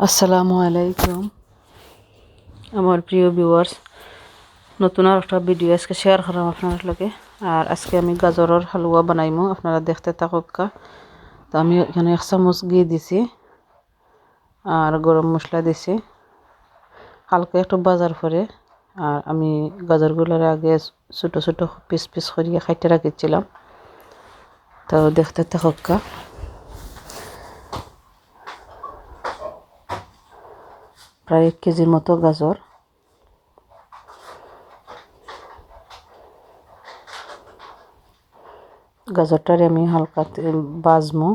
আসসালামু আলাইকুম। আমার প্রিয় ভিউয়ার্স নতুন আর একটা ভিডিও আজকে শেয়ার করাম আপনার লগে। আর আজকে আমি গাজরের হালুয়া বানাইমু, আপনারা দেখতে থাকুকা তো আমি এখানে এক চামচ ঘি দিছি, আর গরম মশলা দিছি। হালকা একটু বাজার পরে, আর আমি গাজরগুলোর আগে ছোটো ছোটো পিস পিস করিয়ে খাইতে রাখিছিলাম। তো দেখতে থাকুকা প্রায় এক কেজির মতো গাজর। গাজরটারে আমি হালকা বাজমো।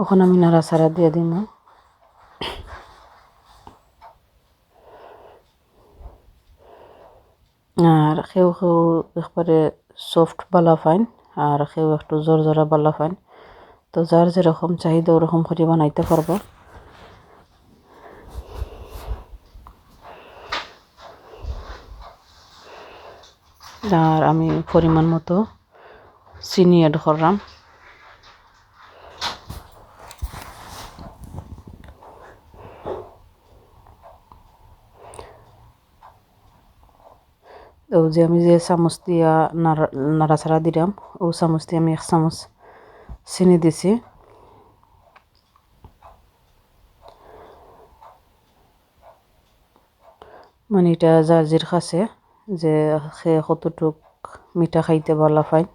ওখানে আমি নাড়াচাড়া দিয়ে দিম। আর কেউ কেউ একবারে সফট বালা ফাইন আর কেউ একটু জোর জোরা বালা ফাইন তো যার যেরকম চাহিদা, ওরকম করে বানাইতে পারব। আর আমি পরিমাণ মতো চিনি অ্যাড করলাম। ও যে আমি যে চামচ দিয়া নাড়া নাড়াচাড়া দিলাম, ও চামচ দিয়ে আমি এক চামচ চিনি দিছি। মানে এটা জার্জির কাছে যে সে কতটুক মিঠা খাইতে ভালো পায়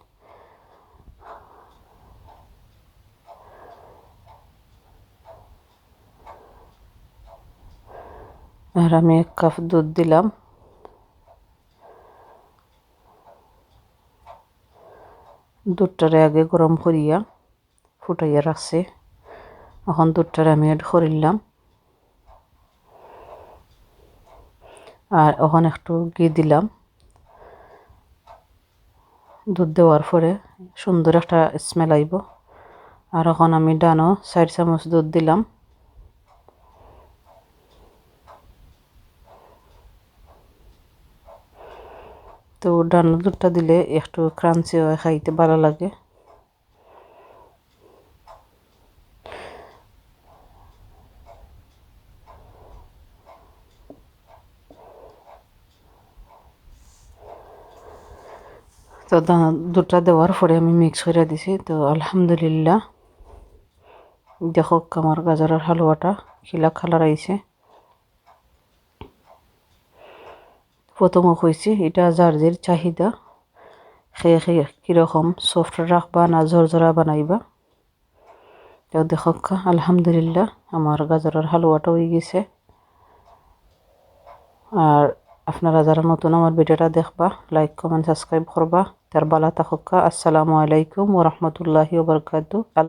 আর আমি এক কাপ দুধ দিলাম। দুধটারে আগে গরম করিয়া ফুটাইয়া রাখছে। এখন দুধটারে আমি এড করিলাম আর এখন একটু ঘি দিলাম। দুধ দেওয়ার পরে সুন্দর একটা স্মেল আইব। আর এখন আমি ডানো চার চামচ দুধ দিলাম। তো ডানো দুধটা দিলে একটু ক্রাঞ্চি হয় খাইতে ভালো লাগে। তো দুটা দেওয়ার পরে আমি মিক্স করে দিছি। তো আলহামদুলিল্লাহ, দেখো আমার গাজরের হালুয়াটা খিলা খালার আইছে। প্রথমও কইছি এটা যার চাহিদা। খেয়ে খেয়ে কীরকম সফট রাখবা না ঝরঝরা বানাইবা। তো দেখো আলহামদুলিল্লাহ, আমার গাজরের হালুয়াটা হয়ে গেছে। আর আপনারা যারা নতুন আমার ভিডিওটা দেখবা লাইক কমেন্ট সাবস্ক্রাইব করবা। তার বালা থাকা আসসালামু আলাইকুম ওরহমতুল্লাহি ওবরকাতু